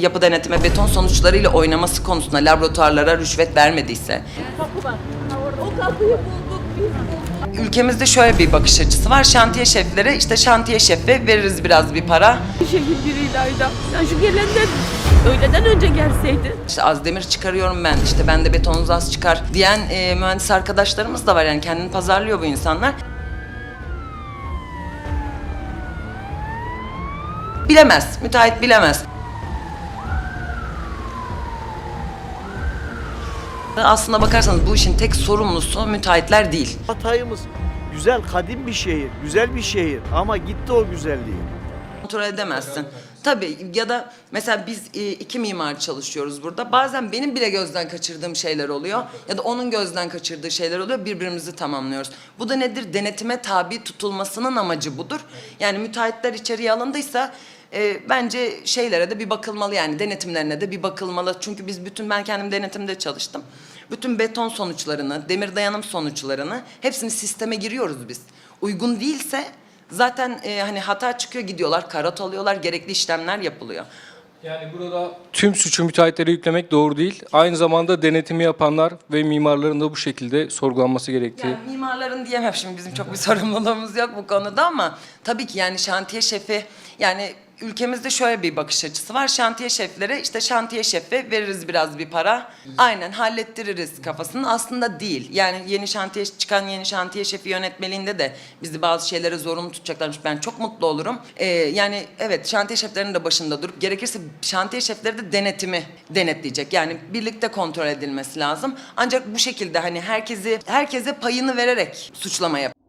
yapı denetime beton sonuçlarıyla oynaması konusunda laboratuvarlara rüşvet vermediyse Kapı var. O kapıyı bulduk biz bulduk. ülkemizde şöyle bir bakış açısı var. Şantiye şeflere işte şantiye şefi veririz biraz bir para. Bir şekil biriydi ayda. Ya şu gelenden öğleden önce gelseydi. İşte az demir çıkarıyorum ben, işte bende betonunuz az çıkar diyen e, mühendis arkadaşlarımız da var yani kendini pazarlıyor bu insanlar. Bilemez, müteahhit bilemez. Aslına bakarsanız bu işin tek sorumlusu müteahhitler değil. Hatay'ımız güzel, kadim bir şehir, güzel bir şehir ama gitti o güzelliği. kontrol edemezsin. Tabii ya da mesela biz e, iki mimar çalışıyoruz burada. Bazen benim bile gözden kaçırdığım şeyler oluyor ya da onun gözden kaçırdığı şeyler oluyor. Birbirimizi tamamlıyoruz. Bu da nedir? Denetime tabi tutulmasının amacı budur. Yani müteahhitler içeriye alındıysa e, bence şeylere de bir bakılmalı yani denetimlerine de bir bakılmalı. Çünkü biz bütün ben kendim denetimde çalıştım. Bütün beton sonuçlarını, demir dayanım sonuçlarını hepsini sisteme giriyoruz biz. Uygun değilse Zaten e, hani hata çıkıyor gidiyorlar, karat alıyorlar, gerekli işlemler yapılıyor. Yani burada tüm suçu müteahhitlere yüklemek doğru değil. Aynı zamanda denetimi yapanlar ve mimarların da bu şekilde sorgulanması gerektiği. Yani mimarların diyemem şimdi bizim çok bir sorumluluğumuz yok bu konuda ama tabii ki yani şantiye şefi yani ülkemizde şöyle bir bakış açısı var. Şantiye şeflere işte şantiye şefi veririz biraz bir para. Aynen hallettiririz kafasını. Aslında değil. Yani yeni şantiye çıkan yeni şantiye şefi yönetmeliğinde de bizi bazı şeylere zorunlu tutacaklarmış. Ben çok mutlu olurum. Ee, yani evet şantiye şeflerinin de başında durup gerekirse şantiye şefleri de denetimi denetleyecek. Yani birlikte kontrol edilmesi lazım. Ancak bu şekilde hani herkesi herkese payını vererek suçlama yap.